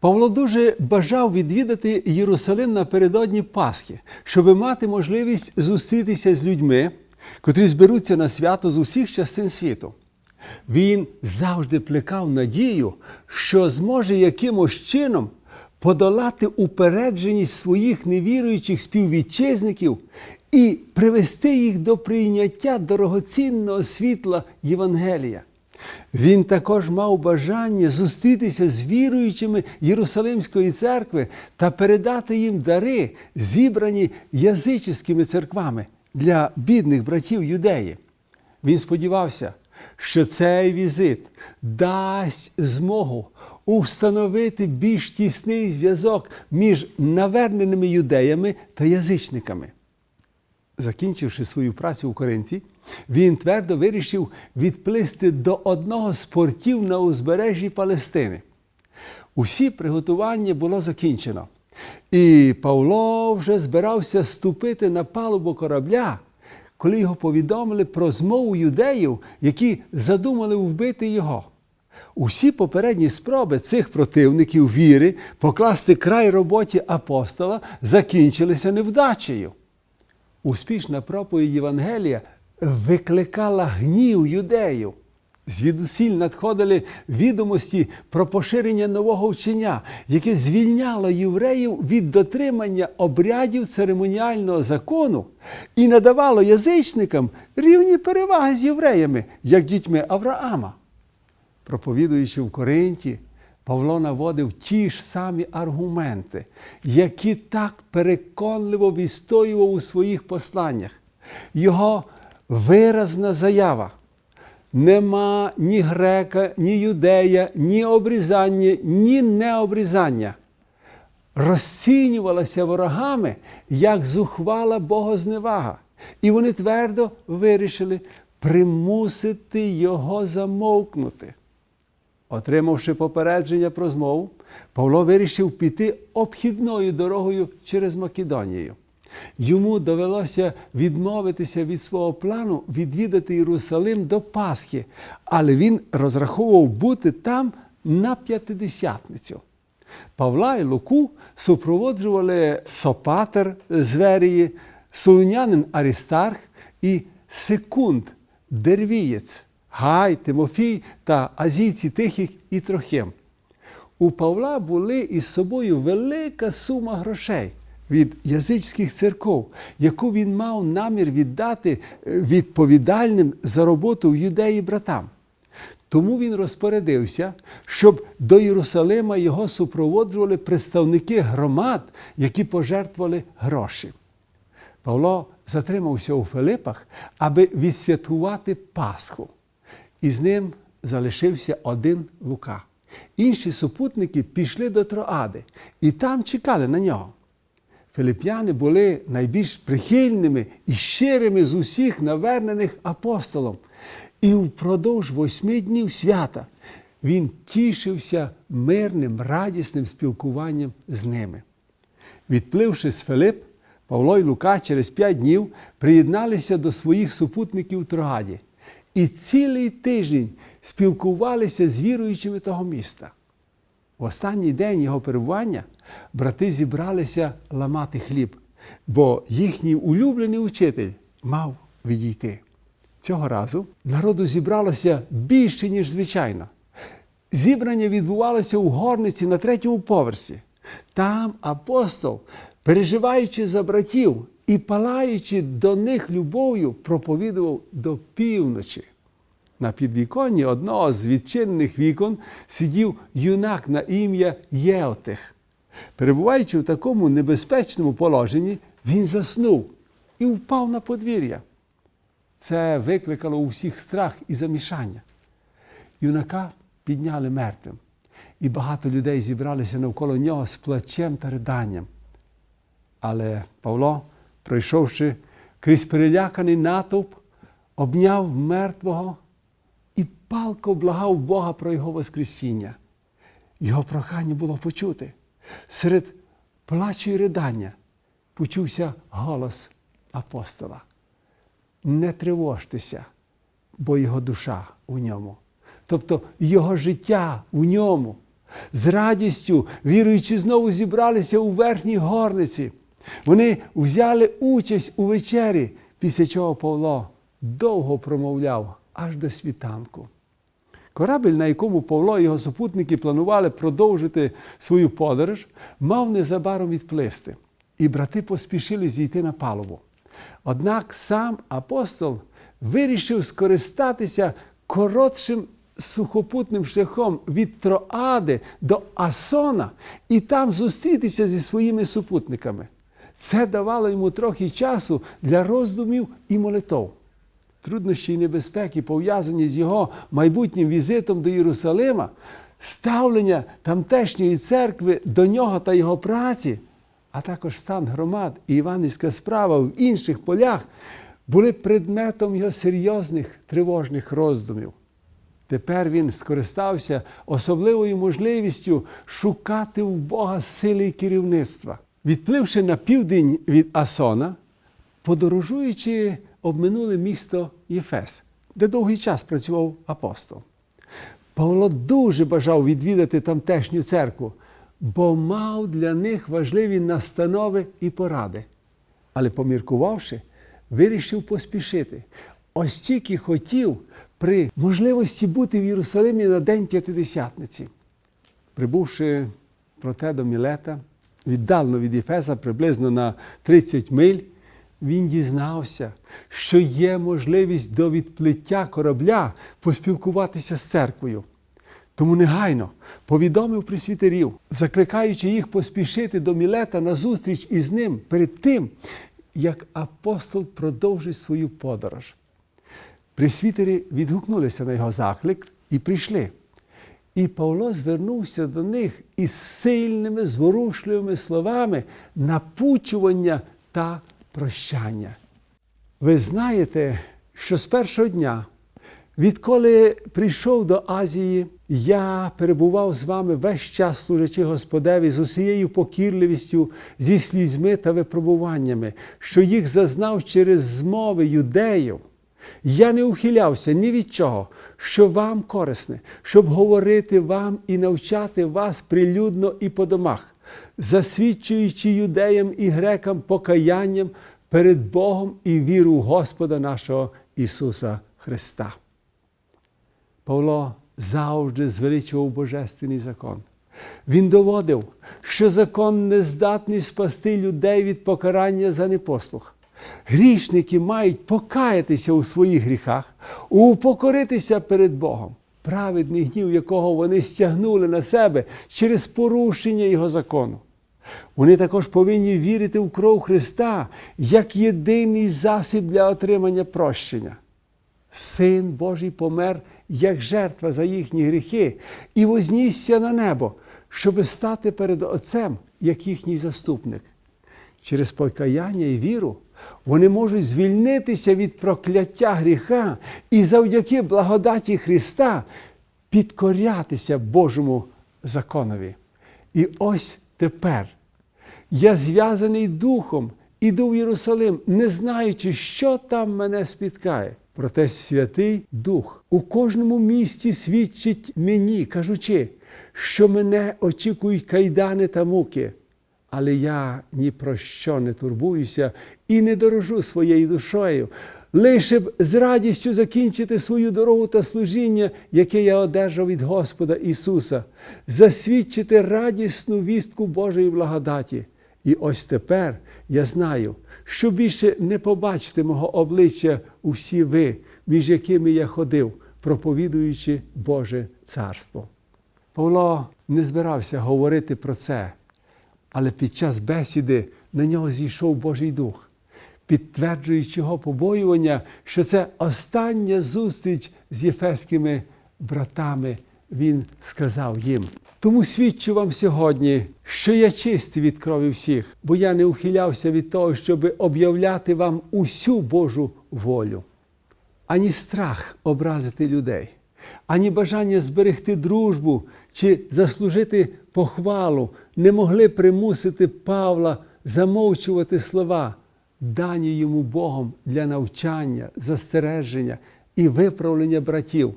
Павло дуже бажав відвідати Єрусалим напередодні Пасхи, щоб мати можливість зустрітися з людьми, котрі зберуться на свято з усіх частин світу. Він завжди плекав надію, що зможе якимось чином подолати упередженість своїх невіруючих співвітчизників і привести їх до прийняття дорогоцінного світла Євангелія. Він також мав бажання зустрітися з віруючими Єрусалимської церкви та передати їм дари, зібрані язичськими церквами для бідних братів юдеї. Він сподівався, що цей візит дасть змогу установити більш тісний зв'язок між наверненими юдеями та язичниками. Закінчивши свою працю у Коринті, він твердо вирішив відплисти до одного з портів на узбережжі Палестини. Усі приготування було закінчено. І Павло вже збирався ступити на палубу корабля, коли його повідомили про змову юдеїв, які задумали вбити його. Усі попередні спроби цих противників віри покласти край роботі апостола закінчилися невдачею. Успішна проповідь Євангелія викликала гнів юдеїв. Звідусіль надходили відомості про поширення нового вчення, яке звільняло євреїв від дотримання обрядів церемоніального закону і надавало язичникам рівні переваги з євреями, як дітьми Авраама. Проповідуючи в Коринті, Павло наводив ті ж самі аргументи, які так переконливо відстоював у своїх посланнях. Його виразна заява. Нема ні грека, ні юдея, ні обрізання, ні необрізання. Розцінювалася ворогами як зухвала богозневага. І вони твердо вирішили примусити його замовкнути. Отримавши попередження про змову, Павло вирішив піти обхідною дорогою через Македонію. Йому довелося відмовитися від свого плану відвідати Єрусалим до Пасхи, але він розраховував бути там на п'ятидесятницю. Павла і Луку супроводжували Сопатер з Верії, солунянин Арістарх і Секунд Дервієць, Гай, Тимофій та азійці Тихих і Трохим. У Павла були із собою велика сума грошей від язичських церков, яку він мав намір віддати відповідальним за роботу в юдеї братам. Тому він розпорядився, щоб до Єрусалима його супроводжували представники громад, які пожертвували гроші. Павло затримався у Филипах, аби відсвяткувати Пасху. І з ним залишився один Лука. Інші супутники пішли до Троади і там чекали на нього. Филип'яни були найбільш прихильними і щирими з усіх навернених апостолом. І впродовж восьми днів свята він тішився мирним, радісним спілкуванням з ними. Відпливши з Филип, Павло і Лука через п'ять днів приєдналися до своїх супутників в Троаді і цілий тиждень спілкувалися з віруючими того міста. В останній день його перебування брати зібралися ламати хліб, бо їхній улюблений учитель мав відійти. Цього разу народу зібралося більше, ніж звичайно. Зібрання відбувалося у горниці на третьому поверсі. Там апостол, переживаючи за братів і палаючи до них любов'ю, проповідував до півночі. На підвіконні одного з відчинених вікон сидів юнак на ім'я Єотих. Перебуваючи в такому небезпечному положенні, він заснув і впав на подвір'я. Це викликало у всіх страх і замішання. Юнака підняли мертвим, і багато людей зібралися навколо нього з плачем та riданням. Але Павло, пройшовши крізь переляканий натовп, обняв мертвого і палко благав Бога про його Воскресіння. Його прохання було почути. Серед плачу і ридання почувся голос апостола. Не тривожтеся, бо його душа у ньому. Тобто його життя у ньому, З радістю віруючи знову зібралися у верхній горниці. Вони взяли участь у вечері, після чого Павло довго промовляв аж до світанку. Корабель, на якому Павло і його супутники планували продовжити свою подорож, мав незабаром відплисти, і брати поспішили зійти на палубу. Однак сам апостол вирішив скористатися коротшим сухопутним шляхом від Троади до Асона і там зустрітися зі своїми супутниками. Це давало йому трохи часу для роздумів і молитов. Труднощі і небезпеки, пов'язані з його майбутнім візитом до Єрусалима, ставлення тамтешньої церкви до нього та його праці, а також стан громад і Іванівська справа в інших полях були предметом його серйозних тривожних роздумів. Тепер він скористався особливою можливістю шукати у Бога сили і керівництва. Відпливши на південь від Асона, подорожуючи, обминули місто Єфес, де довгий час працював апостол. Павло дуже бажав відвідати тамтешню церкву, бо мав для них важливі настанови і поради. Але, поміркувавши, вирішив поспішити. Ось тільки хотів при можливості бути в Єрусалимі на День П'ятидесятниці. Прибувши проте до Мілета, віддалено від Єфеса, приблизно на 30 миль, він дізнався, що є можливість до відплиття корабля поспілкуватися з церквою. Тому негайно повідомив присвітерів, закликаючи їх поспішити до Мілета на зустріч із ним перед тим, як апостол продовжить свою подорож. Присвітери відгукнулися на його заклик і прийшли. І Павло звернувся до них із сильними, зворушливими словами напучування та прощання. Ви знаєте, що з першого дня, відколи прийшов до Азії, я перебував з вами весь час служачи Господеві з усією покірливістю, зі слізьми та випробуваннями, що їх зазнав через змови юдеїв. Я не ухилявся ні від чого, що вам корисне, щоб говорити вам і навчати вас прилюдно і по домах, засвідчуючи юдеям і грекам покаянням перед Богом і віру Господа нашого Ісуса Христа. Павло завжди звеличував Божественний закон. Він доводив, що закон не здатний спасти людей від покарання за непослух. Грішники мають покаятися у своїх гріхах, упокоритися перед Богом, праведний гнів, якого вони стягнули на себе через порушення Його закону. Вони також повинні вірити в кров Христа як єдиний засіб для отримання прощення. Син Божий помер як жертва за їхні гріхи і вознісся на небо, щоби стати перед Отцем, як їхній заступник. Через покаяння і віру вони можуть звільнитися від прокляття гріха і завдяки благодаті Христа підкорятися Божому законові. І ось тепер я зв'язаний духом, іду в Єрусалим, не знаючи, що там мене спіткає. Проте Святий Дух у кожному місті свідчить мені, кажучи, що мене очікують кайдани та муки. Але я ні про що не турбуюся і не дорожу своєю душою, лише б з радістю закінчити свою дорогу та служіння, яке я одержав від Господа Ісуса, засвідчити радісну вістку Божої благодаті. І ось тепер я знаю, що більше не побачите мого обличчя усі ви, між якими я ходив, проповідуючи Боже Царство. Павло не збирався говорити про це, але під час бесіди на нього зійшов Божий Дух, підтверджуючи його побоювання, що це остання зустріч з єфеськими братами, він сказав їм. Тому свідчу вам сьогодні, що я чистий від крові всіх, бо я не ухилявся від того, щоб об'являти вам усю Божу волю. Ані страх образити людей, ані бажання зберегти дружбу чи заслужити похвалу не могли примусити Павла замовчувати слова, дані йому Богом для навчання, застереження і виправлення братів.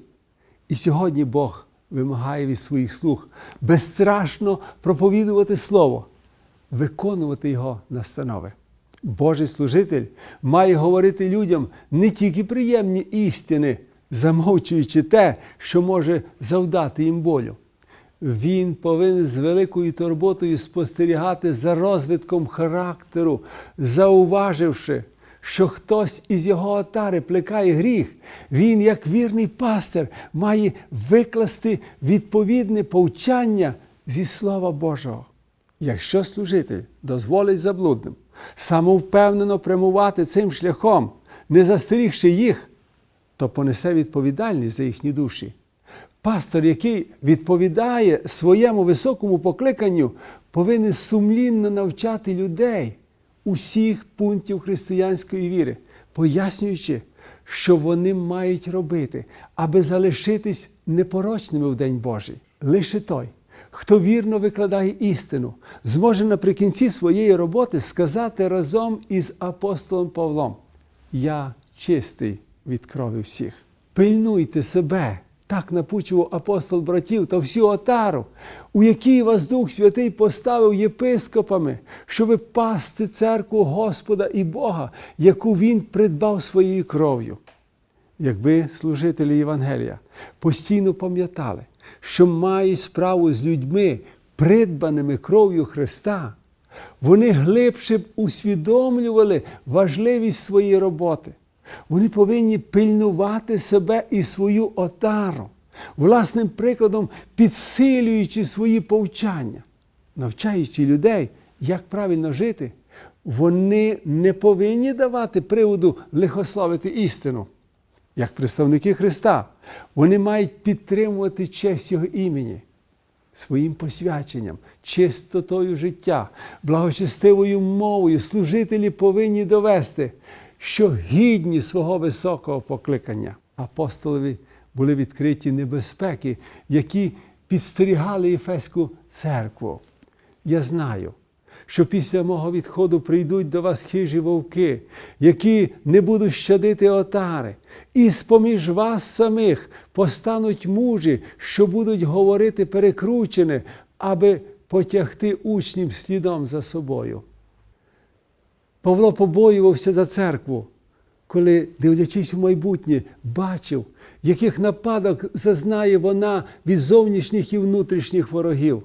І сьогодні Бог вимагає від своїх слуг безстрашно проповідувати Слово, виконувати Його настанови. Божий служитель має говорити людям не тільки приємні істини, замовчуючи те, що може завдати їм болю. Він повинен з великою турботою спостерігати за розвитком характеру, зауваживши, що хтось із його отари плекає гріх, він, як вірний пастир, має викласти відповідне повчання зі Слова Божого. Якщо служитель дозволить заблудним самовпевнено прямувати цим шляхом, не застерігши їх, то понесе відповідальність за їхні душі. Пастор, який відповідає своєму високому покликанню, повинен сумлінно навчати людей усіх пунктів християнської віри, пояснюючи, що вони мають робити, аби залишитись непорочними в День Божий. Лише той, хто вірно викладає істину, зможе наприкінці своєї роботи сказати разом із апостолом Павлом: Я чистий від крові всіх. Пильнуйте себе, так напучував апостол братів та всю отару, у якій вас Дух Святий поставив єпископами, щоби пасти церкву Господа і Бога, яку Він придбав своєю кров'ю. Якби служителі Євангелія постійно пам'ятали, що мають справу з людьми, придбаними кров'ю Христа, вони глибше б усвідомлювали важливість своєї роботи. Вони повинні пильнувати себе і свою отару, власним прикладом підсилюючи свої повчання, навчаючи людей, як правильно жити, вони не повинні давати приводу лихословити істину. Як представники Христа, вони мають підтримувати честь Його імені своїм посвяченням, чистотою життя, благочестивою мовою служителі повинні довести, що гідні свого високого покликання. Апостолові були відкриті небезпеки, які підстерігали Єфеську церкву. Я знаю, що після мого відходу прийдуть до вас хижі вовки, які не будуть щадити отари, і з-поміж вас самих постануть мужі, що будуть говорити перекручене, аби потягти учнів слідом за собою. Павло побоювався за церкву, коли, дивлячись у майбутнє, бачив, яких нападок зазнає вона від зовнішніх і внутрішніх ворогів.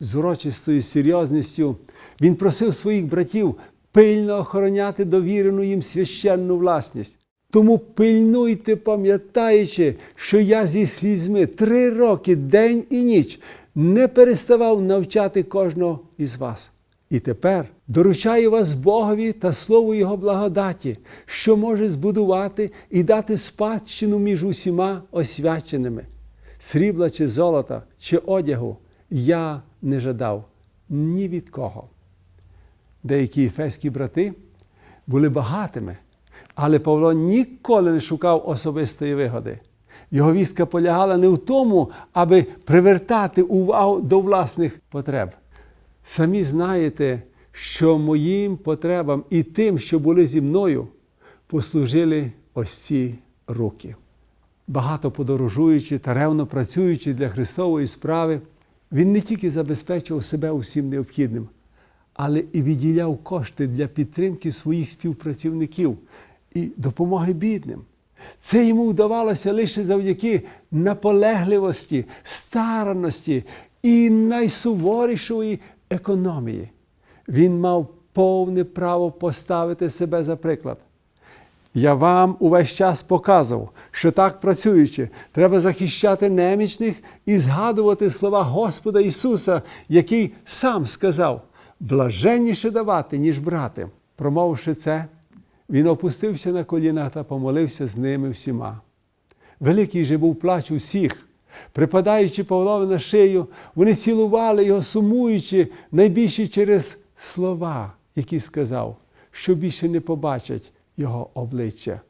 З урочистою серйозністю він просив своїх братів пильно охороняти довірену їм священну власність. Тому пильнуйте, пам'ятаючи, що я зі слізьми три роки, день і ніч, не переставав навчати кожного із вас. І тепер доручаю вас Богові та Слову Його благодаті, що може збудувати і дати спадщину між усіма освяченими. Срібла чи золота, чи одягу я не жадав ні від кого. Деякі ефеські брати були багатими, але Павло ніколи не шукав особистої вигоди. Його вістка полягала не в тому, аби привертати увагу до власних потреб. Самі знаєте, що моїм потребам і тим, що були зі мною, послужили ось ці руки. Багато подорожуючи та ревно працюючи для Христової справи, він не тільки забезпечував себе усім необхідним, але і відділяв кошти для підтримки своїх співпрацівників і допомоги бідним. Це йому вдавалося лише завдяки наполегливості, старанності і найсуворішої економії. Він мав повне право поставити себе за приклад. Я вам увесь час показував, що так працюючи, треба захищати немічних і згадувати слова Господа Ісуса, який сам сказав: блаженніше давати, ніж брати. Промовивши це, він опустився на коліна та помолився з ними всіма. Великий же був плач усіх. Припадаючи Павлові на шию, вони цілували його, сумуючи найбільше через слова, які сказав, що більше не побачать його обличчя.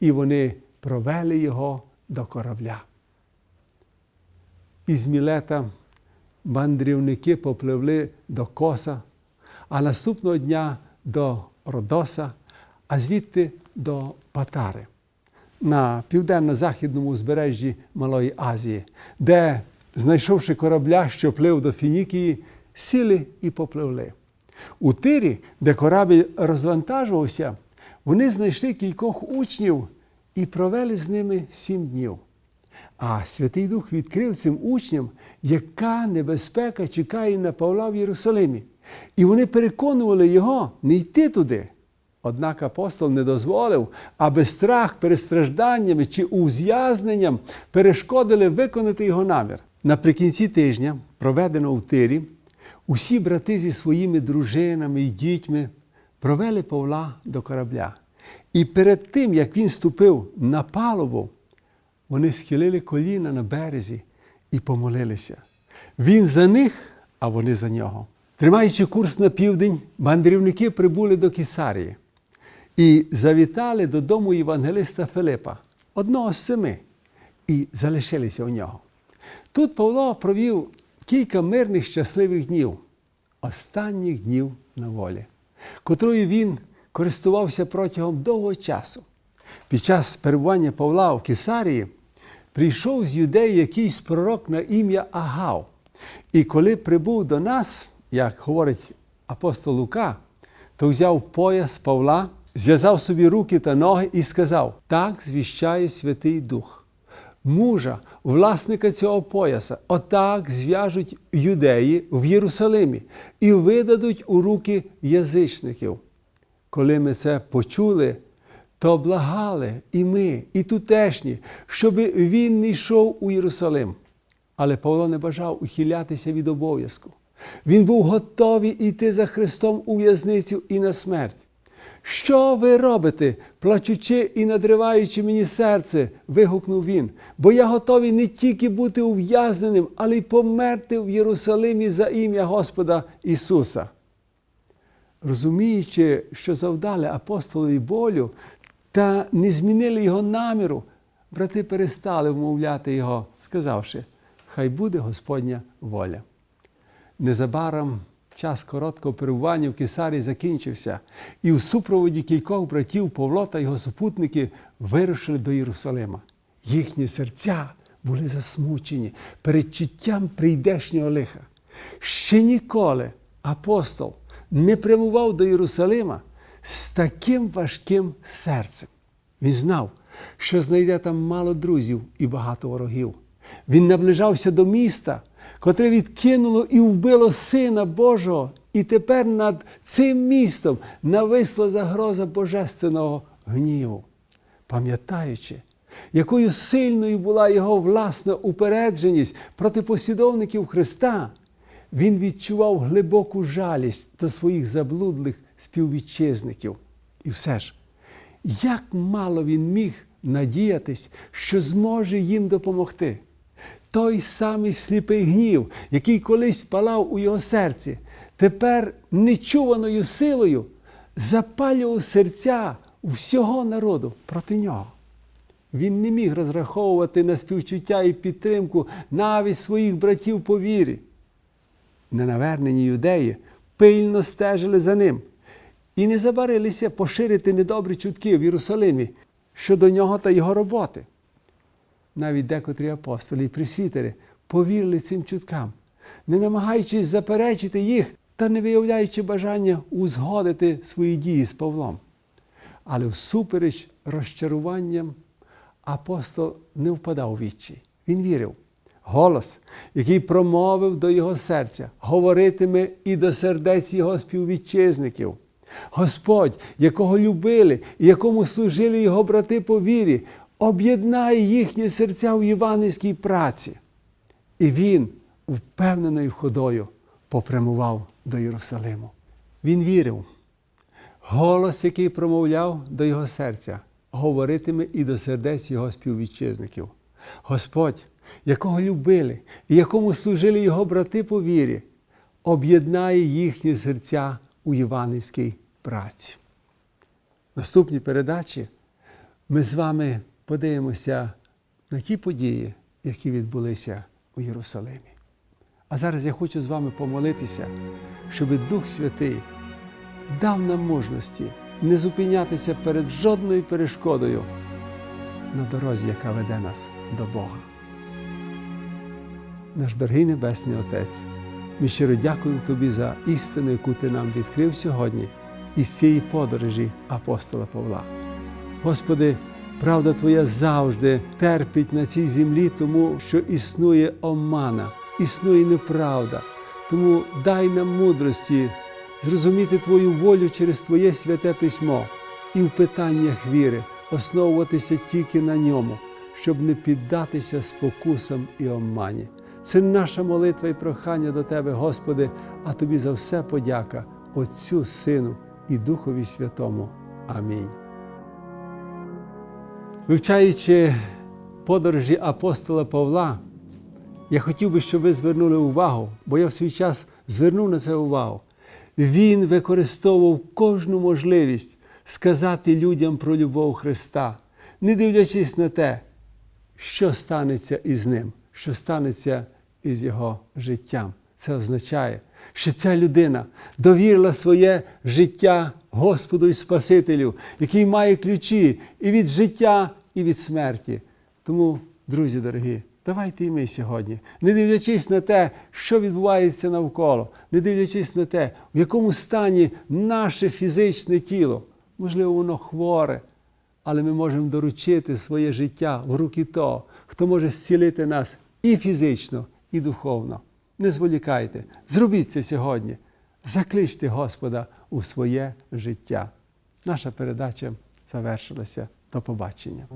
І вони провели його до корабля. Із Мілета мандрівники попливли до Коса, а наступного дня до Родоса, а звідти до Патари на південно-західному узбережжі Малої Азії, де знайшовши корабля, що плив до Фінікії, сіли і попливли. У тирі, де корабель розвантажувався, вони знайшли кількох учнів і провели з ними сім днів. А Святий Дух відкрив цим учням, яка небезпека чекає на Павла в Єрусалимі. І вони переконували його не йти туди. Однак апостол не дозволив, аби страх перед стражданнями чи ув'язненням перешкодили виконати його намір. Наприкінці тижня, проведеного в тирі, усі брати зі своїми дружинами і дітьми провели Павла до корабля. І перед тим, як він ступив на палубу, вони схилили коліна на березі і помолилися. Він за них, а вони за нього. Тримаючи курс на південь, мандрівники прибули до Кесарії і завітали додому євангелиста Филипа, одного з семи, і залишилися у нього. Тут Павло провів кілька мирних щасливих днів, останніх днів на волі, котрою він користувався протягом довгого часу. Під час перебування Павла в Кесарії прийшов з юдеї якийсь пророк на ім'я Агав. І коли прибув до нас, як говорить апостол Лука, то взяв пояс Павла, зв'язав собі руки та ноги і сказав: Так звіщає Святий Дух. Мужа, власника цього пояса, отак зв'яжуть юдеї в Єрусалимі і видадуть у руки язичників. Коли ми це почули, то благали і ми, і тутешні, щоб він не йшов у Єрусалим. Але Павло не бажав ухилятися від обов'язку. Він був готовий йти за Христом у в'язницю і на смерть. Що ви робите, плачучи і надриваючи мені серце? вигукнув він. Бо я готовий не тільки бути ув'язненим, але й померти в Єрусалимі за ім'я Господа Ісуса. Розуміючи, що завдали апостолові болю та не змінили його наміру, брати перестали вмовляти його, сказавши, хай буде Господня воля. Незабаром час короткого перебування в Кесарі закінчився, і в супроводі кількох братів Павло та його супутники вирушили до Єрусалима. Їхні серця були засмучені передчуттям прийдешнього лиха. Ще ніколи апостол не прямував до Єрусалима з таким важким серцем. Він знав, що знайде там мало друзів і багато ворогів. Він наближався до міста, котре відкинуло і вбило Сина Божого, і тепер над цим містом нависла загроза божественного гніву. Пам'ятаючи, якою сильною була його власна упередженість проти послідовників Христа, він відчував глибоку жалість до своїх заблудлих співвітчизників. І все ж, як мало він міг надіятись, що зможе їм допомогти. Той самий сліпий гнів, який колись палав у його серці, тепер нечуваною силою запалював серця всього народу проти нього. Він не міг розраховувати на співчуття і підтримку навіть своїх братів по вірі. Ненавернені юдеї пильно стежили за ним і не забарилися поширити недобрі чутки в Єрусалимі щодо нього та його роботи. Навіть декотрі апостолі і присвітери повірили цим чуткам, не намагаючись заперечити їх та не виявляючи бажання узгодити свої дії з Павлом. Але всупереч розчаруванням апостол не впадав у відчай. Він вірив. Голос, який промовив до його серця, говоритиме і до сердець його співвітчизників. Господь, якого любили і якому служили його брати по вірі, об'єднає їхні серця в євангельській праці. І він впевненою ходою попрямував до Єрусалиму. Він вірив. Голос, який промовляв до його серця, говоритиме і до сердець його співвітчизників. Господь, якого любили і якому служили його брати по вірі, об'єднає їхні серця у євангельській праці. В наступній передачі ми з вами подивимося на ті події, які відбулися у Єрусалимі. А зараз я хочу з вами помолитися, щоб Дух Святий дав нам мужності не зупинятися перед жодною перешкодою на дорозі, яка веде нас до Бога. наш дорогий Небесний Отець. Ми щиро дякуємо Тобі за істину, яку Ти нам відкрив сьогодні із цієї подорожі апостола Павла. Господи, правда Твоя завжди терпить на цій землі, тому що існує омана, існує неправда. Тому дай нам мудрості зрозуміти Твою волю через Твоє святе письмо і в питаннях віри основуватися тільки на ньому, щоб не піддатися спокусам і омані. Це наша молитва і прохання до Тебе, Господи, а Тобі за все подяка, Отцю, Сину і Духові Святому. Амінь. Вивчаючи подорожі апостола Павла, я хотів би, щоб ви звернули увагу, бо я в свій час звернув на це увагу. Він використовував кожну можливість сказати людям про любов Христа, не дивлячись на те, що станеться із ним, що станеться із його життям. Це означає, що ця людина довірила своє життя Господу і Спасителю, який має ключі і від життя, і від смерті. Тому, друзі дорогі, давайте і ми сьогодні, не дивлячись на те, що відбувається навколо, не дивлячись на те, в якому стані наше фізичне тіло, можливо, воно хворе, але ми можемо доручити своє життя в руки того, хто може зцілити нас і фізично, і духовно. Не зволікайте, зробіть це сьогодні. Закличте Господа у своє життя. Наша передача завершилася. До побачення.